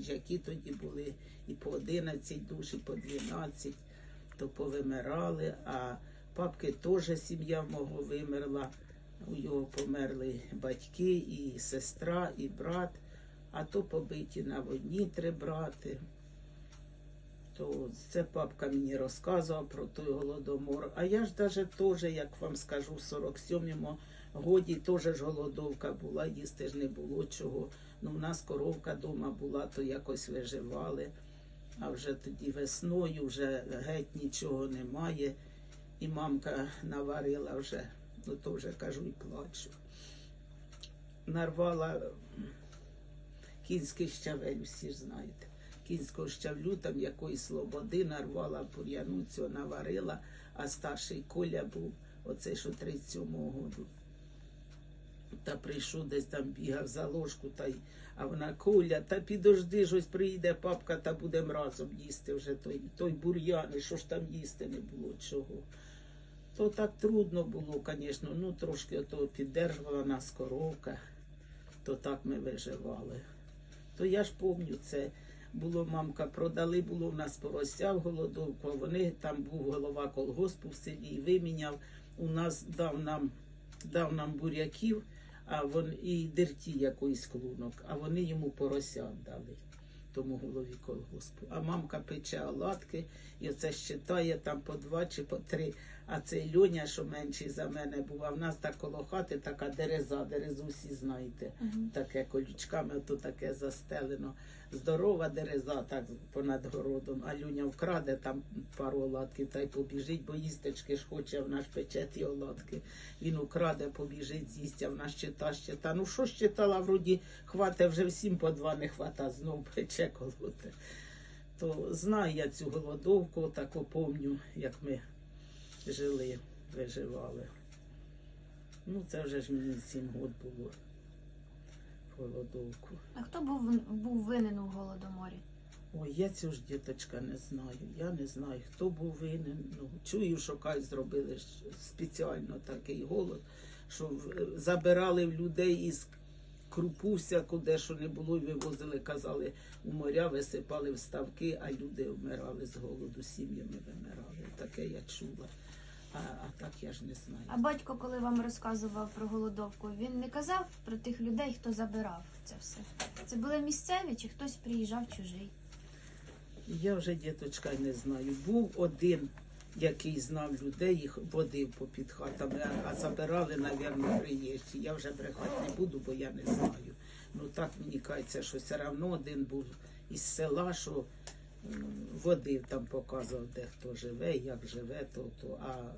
Які тоді були і по 11 душ, і по 12, то повимирали, а папки теж сім'я мого вимерла. У його померли батьки, і сестра, і брат, а то побиті на війні три брати. То це папка мені розказував про той голодомор. А я ж даже теж, як вам скажу, в 47-му годі теж ж голодовка була, їсти ж не було чого. Ну, у нас коровка вдома була, то якось виживали. А вже тоді весною вже геть нічого немає. І мамка наварила вже, ну то вже кажу і плачу. Нарвала кінський щавель, всі ж знаєте. Кінського щавлю, там якоїсь слободи нарвала бур'яну, цього наварила, а старший Коля був, оцей, що 37-го году. Та прийшов десь там бігав за ложку, та й, а вона Коля, та підожди ж ось приїде папка, та будемо разом їсти вже той, той бур'ян, і що ж там їсти не було чого. То так трудно було, звісно, ну трошки ото піддержувала нас коровка, то так ми виживали. То я ж пам'ятаю, це було мамка, продали, було в нас порося в голодовку, вони там був голова колгоспу в селі і виміняв. У нас дав нам, дав нам буряків, а вон і дерті якоїсь клунок, а вони йому порося дали. Тому голові колгоспу. А мамка пече оладки і оце щитає там по два чи по три. А цей льоня, що менший за мене був, а в нас так коло хати така дереза, дерезу всі знаєте. Таке колючками, то таке застелено. Здорова дереза так понад городом, а Люня вкраде там пару оладків та й побіжить, бо їстечки ж хоче, в нас пече ті оладки. Він украде, побіжить, з'їсть, а в нас щита, щита. Ну що щитала, вроді хвате вже всім по два не хвата, знов пече колоте. То знаю я цю голодовку, так помню, як ми жили, виживали. Ну, це вже ж мені сім год було голодовку. А хто був, був винен у голодоморі? Ой, я цю ж діточка не знаю. Я не знаю, хто був винен. Ну, чую, що кай зробили спеціально такий голод, що забирали в людей із крупу всяку, де що не було, вивозили, казали, у моря висипали в ставки, а люди вмирали з голоду, сім'ями вимирали. Таке я чула. А, а так я ж не знаю. А батько, коли вам розказував про голодовку, він не казав про тих людей, хто забирав це все. Це були місцеві чи хтось приїжджав чужий? Я вже діточка не знаю. Був один, який знав людей, їх водив попід хатами, а- забирали, навірно, приїжджі. Я вже брехати не буду, бо я не знаю. Ну так мені кажеться, що все одно один був із села, що водив там, показував, де хто живе, як живе, то, то. а